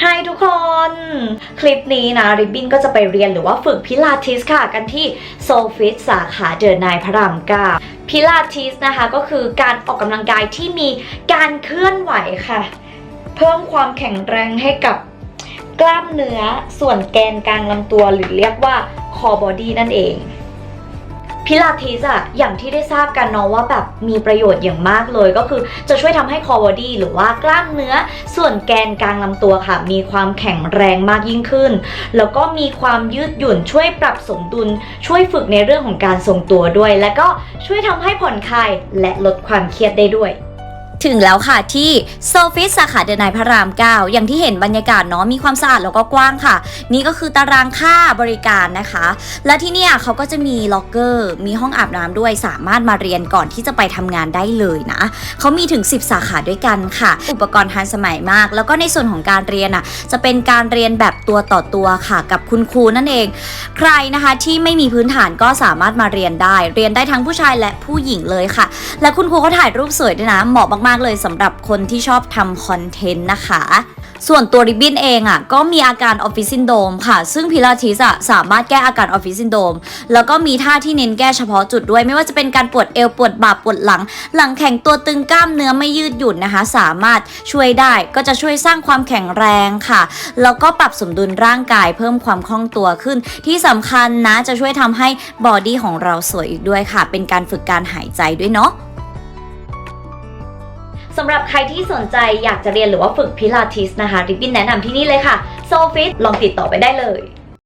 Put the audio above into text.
ไฮทุกคน คลิปนี้นะริบบินก็จะไปเรียนหรือว่าฝึกพิลาทิสค่ะกันที่โซฟิตสาขาเดินนายพระรามเก้าพิลาทิสนะคะก็คือการออกกำลังกายที่มีการเคลื่อนไหวค่ะ เพิ่มความแข็งแรงให้กับกล้ามเนื้อส่วนแกนกลางลำตัวหรือเรียกว่าคอบอดี้นั่นเอง พิลาทิสอะอย่างที่ได้ทราบกันเนาะว่าแบบมีประโยชน์อย่างมากเลยก็คือจะช่วยทำให้คอบอดี้หรือว่ากล้ามเนื้อส่วนแกนกลางลำตัวค่ะ มีความแข็งแรงมากยิ่งขึ้น แล้วก็มีความยืดหยุ่นช่วยปรับสมดุล ช่วยฝึกในเรื่องของการทรงตัวด้วย และก็ช่วยทำให้ผ่อนคลายและลดความเครียดได้ด้วย ถึงแล้วค่ะที่โซฟิสสาขาเดนายพระราม 9 อย่างที่เห็นบรรยากาศเนาะมีความสะอาดแล้วก็กว้างค่ะ นี่ก็คือตารางค่าบริการนะคะ และที่เนี่ยเขาก็จะมีล็อกเกอร์ มีห้องอาบน้ำด้วยสามารถมาเรียนก่อนที่จะไปทำงานได้เลยนะเขามีถึง 10 สาขาด้วยกันค่ะ อุปกรณ์ทันสมัยมาก แล้วก็ในส่วนของการเรียนอะจะเป็นการเรียนแบบตัวต่อตัวค่ะกับคุณครูนั่นเอง ใครนะคะที่ไม่มีพื้นฐานก็สามารถมาเรียนได้ เรียนได้ทั้งผู้ชายและผู้หญิงเลยค่ะ และคุณครูเขาถ่ายรูปสวยด้วยนะเหมาะมากๆเลยสำหรับคนที่ชอบทำคอนเทนต์นะคะ ส่วนตัวริบบิ้นเองอะก็มีอาการออฟฟิศซินโดมค่ะ ซึ่งพิลาทิสอะสามารถแก้อาการออฟฟิศซินโดมแล้วก็มีท่าที่เน้นแก้เฉพาะจุดด้วย ไม่ว่าจะเป็นการปวดเอวปวดบ่าปวดหลัง หลังแข็งตัวตึงกล้ามเนื้อไม่ยืดหยุ่นนะคะ สามารถช่วยได้ก็จะช่วยสร้างความแข็งแรงค่ะแล้วก็ปรับสมดุลร่างกายเพิ่มความคล่องตัวขึ้น ที่สำคัญนะจะช่วยทำให้บอดี้ของเราสวยอีกด้วยค่ะ เป็นการฝึกการหายใจด้วยเนาะ สำหรับใครที่สนใจอยากจะเรียนหรือว่าฝึกพิลาทิสนะคะ ริบบินแนะนำที่นี่เลยค่ะโซฟิตลองติดต่อไปได้เลย